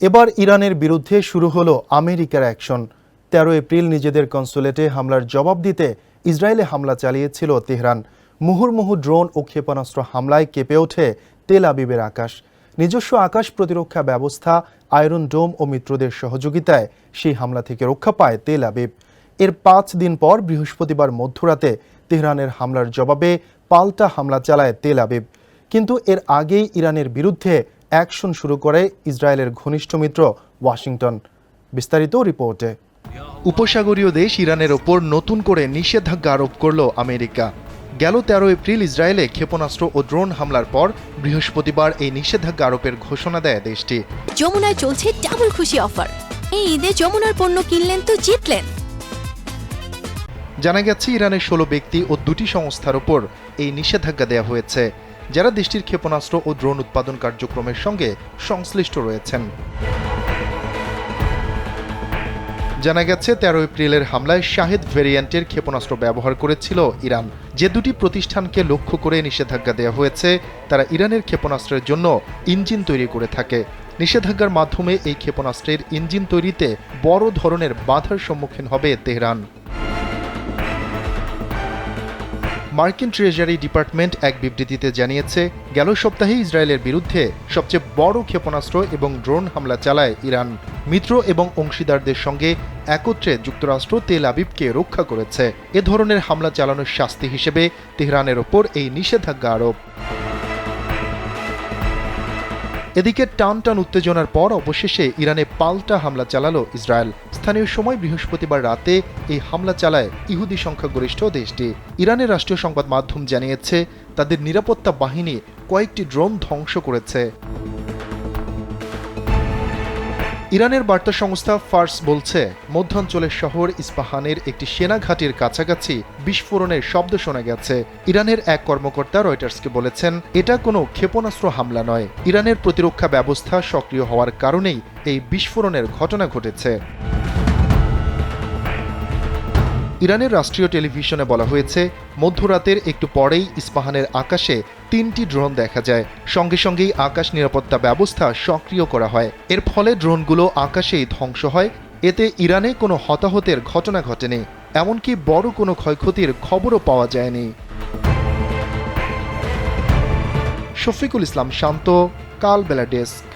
এবার ইরানের বিরুদ্ধে শুরু হলো আমেরিকার অ্যাকশন। তেরো এপ্রিল নিজেদের কনসুলেটে হামলার জবাব দিতে ইসরায়েলে হামলা চালিয়েছিল তেহরান। মুহুর্মুহু ড্রোন ও ক্ষেপণাস্ত্র হামলায় কেঁপে ওঠে তেল আবিবের আকাশ। নিজস্ব আকাশ প্রতিরক্ষা ব্যবস্থা, আয়রন ডোম ও মিত্রদের সহযোগিতায় সেই হামলা থেকে রক্ষা পায় তেল আবিব। এর পাঁচ দিন পর বৃহস্পতিবার মধ্যরাতে তেহরানের হামলার জবাবে পাল্টা হামলা চালায় তেল আবিব। কিন্তু এর আগেই ইরানের বিরুদ্ধে অ্যাকশন শুরু করে ইসরায়েলের ঘনিষ্ঠ মিত্র ওয়াশিংটন। বিস্তারিত রিপোর্টে। উপসাগরীয় দেশ ইরানের ওপর নতুন করে নিষেধাজ্ঞা আরোপ করল আমেরিকা। গেল তেরো এপ্রিল ইসরায়েলে ক্ষেপণাস্ত্র ও ড্রোন হামলার পর বৃহস্পতিবার এই নিষেধাজ্ঞা আরোপের ঘোষণা দেয় দেশটি। যমুনায় চলছে ডাবল খুশি অফার এই ঈদে যমুনার পণ্য কিনলেন তো জিতলেন। জানা গেছে ইরানের ষোলো ব্যক্তি ও দুটি সংস্থার ওপর এই নিষেধাজ্ঞা দেওয়া হয়েছে। যারা দেশটির ক্ষেপণাস্ত্র ও ড্রোন উৎপাদন কার্যক্রমের সঙ্গে সংশ্লিষ্ট রয়েছেন। জানা গেছে তেরো এপ্রিলের হামলায় শাহেদ ভেরিয়েন্টের ক্ষেপণাস্ত্র ব্যবহার করেছিল ইরান। যে দুটি প্রতিষ্ঠানকে লক্ষ্য করে নিষেধাজ্ঞা দেওয়া হয়েছে, তারা ইরানের ক্ষেপণাস্ত্রের জন্য ইঞ্জিন তৈরি করে থাকে। নিষেধাজ্ঞার মাধ্যমে এই ক্ষেপণাস্ত্রের ইঞ্জিন তৈরিতে বড় ধরনের বাধার সম্মুখীন হবে তেহরান। মার্কিন ট্রেজারি ডিপার্টমেন্ট এক বিবৃতিতে জানিয়েছে, গেল সপ্তাহে ইসরায়েলের বিরুদ্ধে সবচেয়ে বড় ক্ষেপণাস্ত্র এবং ড্রোন হামলা চালায় ইরান। মিত্র এবং অংশীদারদের সঙ্গে একত্রে যুক্তরাষ্ট্র তেল আবিবকে রক্ষা করেছে। এ ধরনের হামলা চালানোর শাস্তি হিসেবে তেহরানের ওপর এই নিষেধাজ্ঞা আরোপ। এদিকে টান টান উত্তেজনার পর অবশেষে ইরানে পাল্টা হামলা চালালো ইসরায়েল। স্থানীয় সময় বৃহস্পতিবার রাতে এই হামলা চালায় ইহুদি সংখ্যাগরিষ্ঠ দেশটি। ইরানের রাষ্ট্রীয় সংবাদ মাধ্যম জানিয়েছে, তাদের নিরাপত্তা বাহিনী কয়েকটি ড্রোন ধ্বংস করেছে। ইরানের বার্তা সংস্থা ফার্স বলছে, মধ্যাঞ্চলের শহর ইস্পাহানের একটি সেনা ঘাঁটির কাছাকাছি বিস্ফোরণের শব্দ শোনা গেছে। ইরানের এক কর্মকর্তা রয়টার্সকে বলেছেন, এটা কোনো ক্ষেপণাস্ত্র হামলা নয়। ইরানের প্রতিরক্ষা ব্যবস্থা সক্রিয় হওয়ার কারণেই এই বিস্ফোরণের ঘটনা ঘটেছে। ইরানের রাষ্ট্রীয় টেলিভিশনে বলা হয়েছে, মধ্যরাতের একটু পরেই ইস্পাহানের আকাশে তিনটি ড্রোন দেখা যায়। সঙ্গে সঙ্গেই আকাশ নিরাপত্তা ব্যবস্থা সক্রিয় করা হয়। এর ফলে ড্রোনগুলো আকাশেই ধ্বংস হয়। এতে ইরানে কোনো হতাহতের ঘটনা ঘটেনি। এমনকি বড় কোনো ক্ষয়ক্ষতির খবরও পাওয়া যায়নি। শফিকুল ইসলাম শান্ত কাল বেলা ডেস্ক।